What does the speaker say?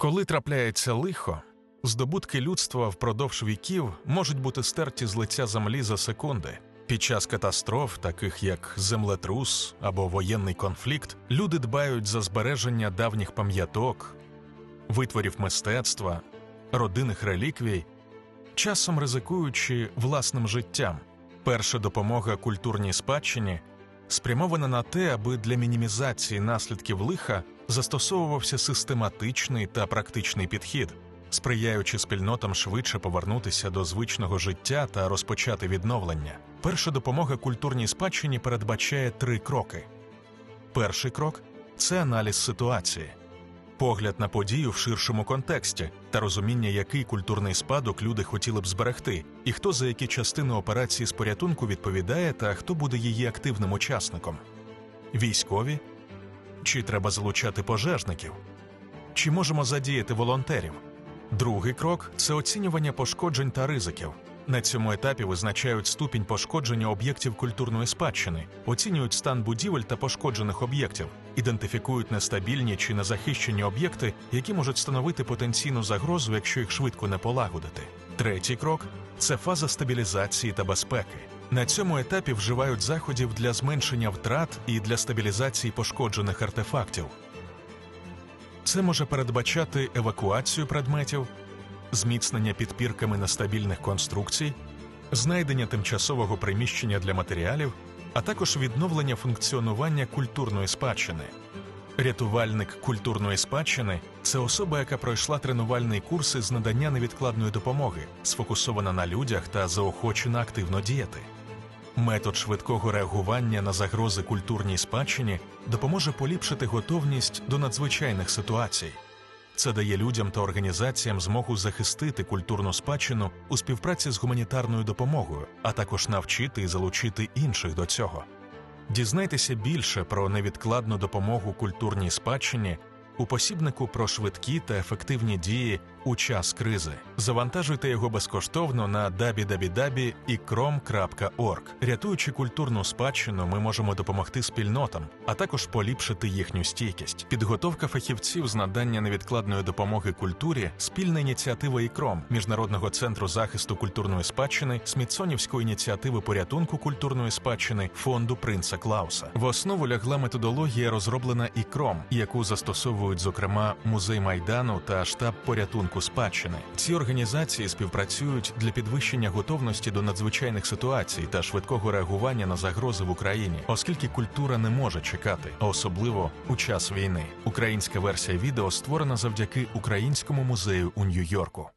Коли трапляється лихо, здобутки людства впродовж віків можуть бути стерті з лиця землі за секунди. Під час катастроф, таких як землетрус або воєнний конфлікт, люди дбають за збереження давніх пам'яток, витворів мистецтва, родинних реліквій, часом ризикуючи власним життям. Перша допомога культурній спадщині спрямована на те, аби для мінімізації наслідків лиха застосовувався систематичний та практичний підхід, сприяючи спільнотам швидше повернутися до звичного життя та розпочати відновлення. Перша допомога культурній спадщині передбачає три кроки. Перший крок це аналіз ситуації, погляд на подію в ширшому контексті та розуміння, який культурний спадок люди хотіли б зберегти, і хто за які частини операції з порятунку відповідає та хто буде її активним учасником. Військові чи треба залучати пожежників? Чи можемо задіяти волонтерів? Другий крок це оцінювання пошкоджень та ризиків. На цьому етапі визначають ступінь пошкодження об'єктів культурної спадщини, оцінюють стан будівель та пошкоджених об'єктів, ідентифікують нестабільні чи незахищені об'єкти, які можуть становити потенційну загрозу, якщо їх швидко не полагодити. Третій крок це фаза стабілізації та безпеки. На цьому етапі вживають заходів для зменшення втрат і для стабілізації пошкоджених артефактів. Це може передбачати евакуацію предметів, зміцнення підпірками нестабільних конструкцій, знайдення тимчасового приміщення для матеріалів, а також відновлення функціонування культурної спадщини. Рятувальник культурної спадщини це особа, яка пройшла тренувальний курс із надання невідкладної допомоги, сфокусована на людях та заохочена активно діяти. Метод швидкого реагування на загрози культурній спадщині допоможе поліпшити готовність до надзвичайних ситуацій. Це дає людям та організаціям змогу захистити культурну спадщину у співпраці з гуманітарною допомогою, а також навчити і залучити інших до цього. Дізнайтеся більше про невідкладну допомогу культурній спадщині у посібнику про швидкі та ефективні дії у час кризи. Завантажуйте його безкоштовно на www.ikrom.org. Рятуючи культурну спадщину, ми можемо допомогти спільнотам, а також поліпшити їхню стійкість. Підготовка фахівців з надання невідкладної допомоги культурі, спільна ініціатива ІКРОМ Міжнародного центру захисту культурної спадщини, Смітсонівської ініціативи порятунку культурної спадщини, фонду Принца Клауса. В основу лягла методологія, розроблена ІКРОМ, яку застосовують зокрема музей майдану та штаб порятунку спадщини. Ці організації співпрацюють для підвищення готовності до надзвичайних ситуацій та швидкого реагування на загрози в Україні, оскільки культура не може чекати, а особливо у час війни. Українська версія відео створена завдяки Українському музею у Нью-Йорку.